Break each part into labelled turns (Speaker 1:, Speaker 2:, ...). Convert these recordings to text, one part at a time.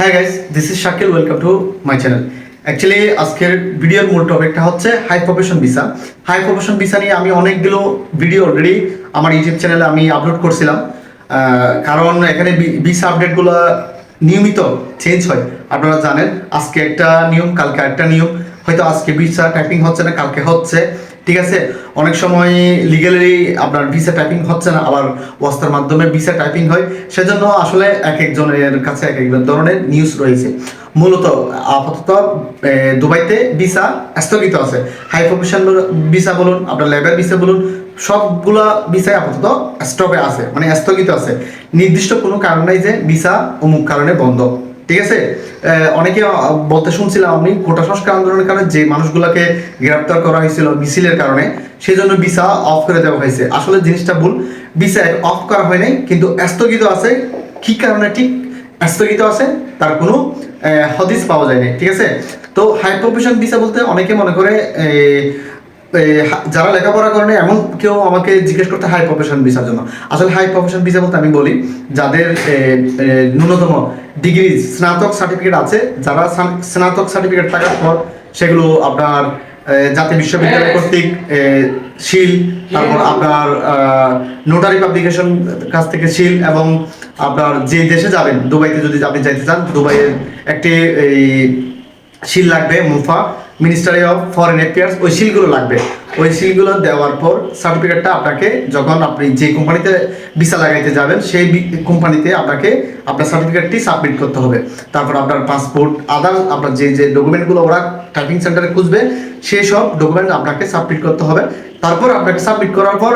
Speaker 1: হ্যাঁ guys this is Shakil welcome to my channel actually আজকের ভিডিওর মূল টপিকটা হচ্ছে high profession visa high profession visa নিয়ে আমি অনেকগুলো ভিডিও অলরেডি আমার ইউটিউব চ্যানেলে আমি আপলোড করছিলাম। কারণ এখানে ভিসা আপডেটগুলো নিয়মিত চেঞ্জ হয়। আপনারা জানেন, আজকে একটা নিয়ম, কালকে একটা নিয়ম। হয়তো আজকে ভিসা টাইপিং হচ্ছে না, কালকে হচ্ছে। ঠিক আছে? অনেক সময় লিগালি আপনার ভিসা টাইপিং হচ্ছে না, আবার ওয়াস্তার মাধ্যমে ভিসা টাইপিং হয়। সেজন্য আসলে এক একজনের কাছে এক এক ধরনের নিউজ রয়েছে। মূলত আপাতত দুবাইতে ভিসা স্থগিত আছে। হাই প্রফেশন ভিসা বলুন, আপনার লেবার ভিসা বলুন, সবগুলা ভিসায় আপাতত স্টপে আছে মানে স্থগিত আছে। নির্দিষ্ট কোনো কারণ নাই যে ভিসা অমুক কারণে বন্ধ। ঠিক আছে? অনেকে বলতে শুনছিলাম আমি, কোটা সংস্কার আন্দোলনের কারণে যে মানুষগুলোকে গ্রেপ্তার করা হয়েছিল মিছিলের কারণে সেই জন্য ভিসা অফ করে দেওয়া হয়েছে। আসলে জিনিসটা ভুল, ভিসা অফ করা হয় নাই, কিন্তু স্থগিত আছে। কি কারণে ঠিক স্থগিত আছে, তার কোনো হদিস পাওয়া যায় না ঠিক আছে? তো হাই প্রফেশন ভিসা বলতে অনেকে মনে করে যারা লেখাপড়া করে না, এমন কেউ আমাকে জিজ্ঞেস করতে হাই প্রফেশন ভিসার জন্য। আসলে হাই প্রফেশন ভিসা বলতে আমি বলি যাদের ন্যূনতম ডিগ্রি স্নাতক সার্টিফিকেট আছে যারা স্নাতক সার্টিফিকেট থাকার পর সেগুলো আপনার জাতীয় বিশ্ববিদ্যালয় কর্তৃক শিল তারপর আপনার নোটারি পাবলিকেশন কাছ থেকে শিল এবং আপনার যে দেশে যাবেন দুবাইতে যদি আপনি যাইতে চান দুবাইয়ের একটি এই শিল লাগবে, মুফা মিনিস্ট্রি অফ ফরেন অ্যাফেয়ার্স ওই শিলগুলো লাগবে। ওই শিলগুলো দেওয়ার পর সার্টিফিকেটটা আপনাকে যখন আপনি যে কোম্পানিতে ভিসা লাগাইতে যাবেন, সেই কোম্পানিতে আপনাকে আপনার সার্টিফিকেটটি সাবমিট করতে হবে। তারপর আপনার পাসপোর্ট আদার আপনার যে যে ডকুমেন্টগুলো ওরা টাইপিং সেন্টারে খুঁজবে, সেই সব ডকুমেন্ট আপনাকে সাবমিট করতে হবে। তারপর আপনাকে সাবমিট করার পর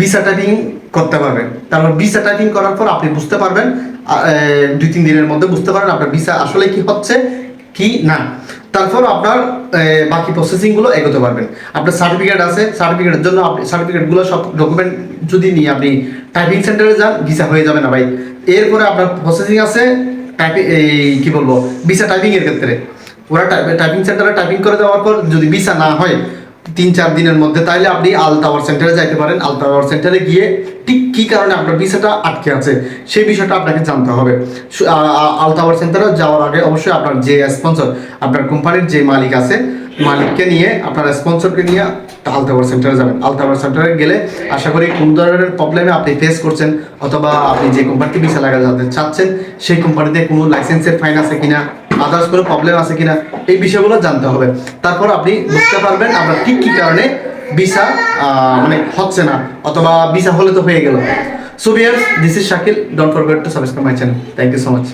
Speaker 1: ভিসা টাইপিং করতে পারবেন। তারপর ভিসা টাইপিং করার পর আপনি বুঝতে পারবেন দুই, তিন দিনের মধ্যে বুঝতে পারবেন আপনার ভিসা আসলে কি হচ্ছে। কি? না। তারপর আপনার বাকি প্রসেসিংগুলো এগোতে পারবেন। আপনার সার্টিফিকেট আছে সার্টিফিকেটের জন্য আপনি সার্টিফিকেটগুলো সব ডকুমেন্ট যদি নিয়ে আপনি টাইপিং সেন্টারে যান ভিসা হয়ে যাবে না ভাই। এরপরে আপনার প্রসেসিং আছে টাইপিং এই কি বলব? ভিসা টাইপিংয়ের ক্ষেত্রে। ওরা টাইপিং সেন্টারে টাইপিং করে দেওয়ার পর যদি ভিসা না হয় তিন, চার দিনের মধ্যে, তাইলে আপনি আল টাওয়ার সেন্টারে যাইতে পারেন। আল টাওয়ার সেন্টারে গিয়ে ঠিক কী কারণে আপনার ভিসাটা আটকে আছে, সেই বিষয়টা আপনাকে জানতে হবে। আল টাওয়ার সেন্টারে যাওয়ার আগে অবশ্যই আপনার যে স্পন্সর আপনার কোম্পানির যে মালিক আছে, মালিককে নিয়ে, আপনার স্পন্সরকে নিয়ে আল টাওয়ার সেন্টারে যাবেন। আল টাওয়ার সেন্টারে গেলে আশা করি কোন ধরনের প্রবলেমে আপনি ফেস করছেন, অথবা আপনি যে কোম্পানিতে ভিসা লাগাতে চাচ্ছেন সেই কোম্পানিতে কোনো লাইসেন্সের ফাইন আছে কিনা আদার্স কোনো প্রবলেম আছে কিনা, এই বিষয়গুলো জানতে হবে। তারপর আপনি বুঝতে পারবেন আপনার ঠিক কি কারণে ভিসা মানে হচ্ছে না, অথবা ভিসা হলে তো হয়ে গেল। So viewers this is Shakil don't forget to subscribe my channel thank you so much